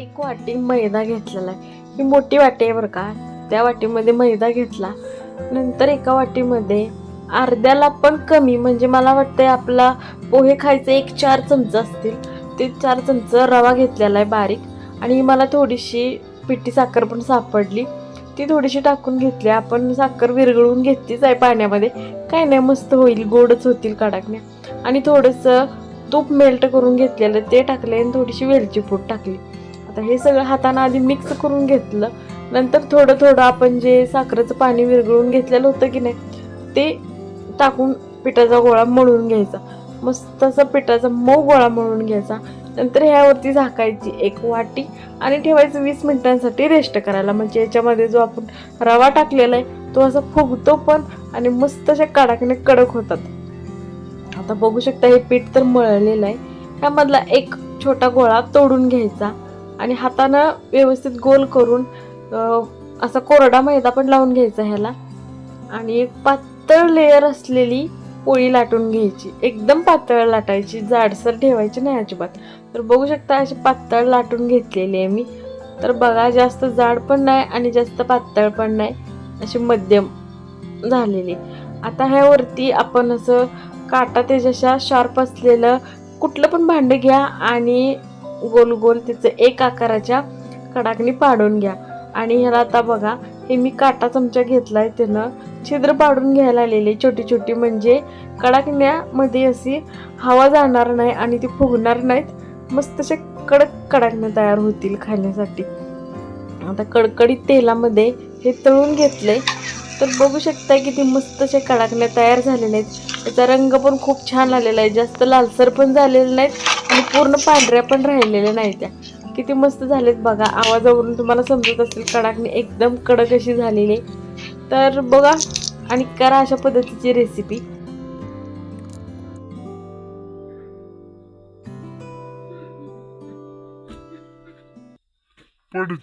एक वाटी मैदा घेतलेला आहे. ही मोठी वाटी आहे बरं का. त्या वाटीमध्ये मैदा घेतला. नंतर एका वाटीमध्ये अर्ध्याला पण कमी म्हणजे मला वाटतंय आपला पोहे खायचे एक चार चमचे असतील. ते चार चमचं रवा घेतलेला आहे बारीक. आणि मला थोडीशी पिठी साखर पण सापडली. ती थोडीशी टाकून घेतली. आपण साखर विरघळून घेतलीच आहे पाण्यामध्ये. काय नाही मस्त होईल. गोडच होतील कडाकण्या. आणि थोडंसं तूप मेल्ट करून घेतलेलं ते टाकले आणि थोडीशी वेलची पूड टाकली. आता हे सगळं हातानं आधी मिक्स करून घेतलं. नंतर थोडं थोडं आपण जे साखरेचं पाणी विरघळून घेतलेलं होतं की नाही ते टाकून पिठाचा गोळा मळून घ्यायचा. मस्त असा पिठाचा मऊ गोळा मळून घ्यायचा. नंतर ह्यावरती झाकायची एक वाटी आणि ठेवायचं वीस मिनिटांसाठी रेस्ट करायला. म्हणजे याच्यामध्ये जो आपण रवा टाकलेला आहे तो असा फुगतो पण आणि मस्त अशा कडाकने कडक होतात. आता बघू शकता हे पीठ तर मळलेलं आहे. ह्यामधला एक छोटा गोळा तोडून घ्यायचा. आणि हातानं व्यवस्थित गोल करून असा कोरडा मैदा पण लावून घ्यायचा ह्याला. आणि एक पातळ लेयर असलेली पोळी लाटून घ्यायची. एकदम पातळ लाटायची जाडसर ठेवायची नाही अजिबात. तर बघू शकता अशी पातळ लाटून घेतलेली आहे मी. तर बघा जास्त जाड पण नाही आणि जास्त पातळ पण नाही. अशी मध्यम झालेली. आता ह्यावरती आपण असं काटा त्याच्याशा शार्प असलेलं कुठलं पण भांडं घ्या आणि गोल गोल तिचं एक आकाराच्या कडाकणी पाडून घ्या. आणि ह्याला आता बघा हे मी काटा चमचा घेतला आहे त्यानं छिद्र पाडून घ्यायला आलेले छोटी छोटी. म्हणजे कडाकण्यामध्ये अशी हवा जाणार नाही आणि ती फुगणार नाहीत. मस्त असे कडक कडाकण्या तयार होतील खाण्यासाठी. आता कडकडीत तेलामध्ये हे तळून घेतले तर बघू शकता किती मस्त असे कडाकण्या तयार झालेल्या आहेत. त्याचा रंग पण खूप छान आलेला आहे. जास्त लालसर पण झालेले नाहीत आणि पूर्ण पांढऱ्या पण राहिलेल्या नाही त्या. किती मस्त झालेत बघा. आवाजावरून तुम्हाला समजत असेल कडाकणी एकदम कडक अशी झालेली आहे. तर बघा आणि करा अशा पद्धतीची रेसिपी पड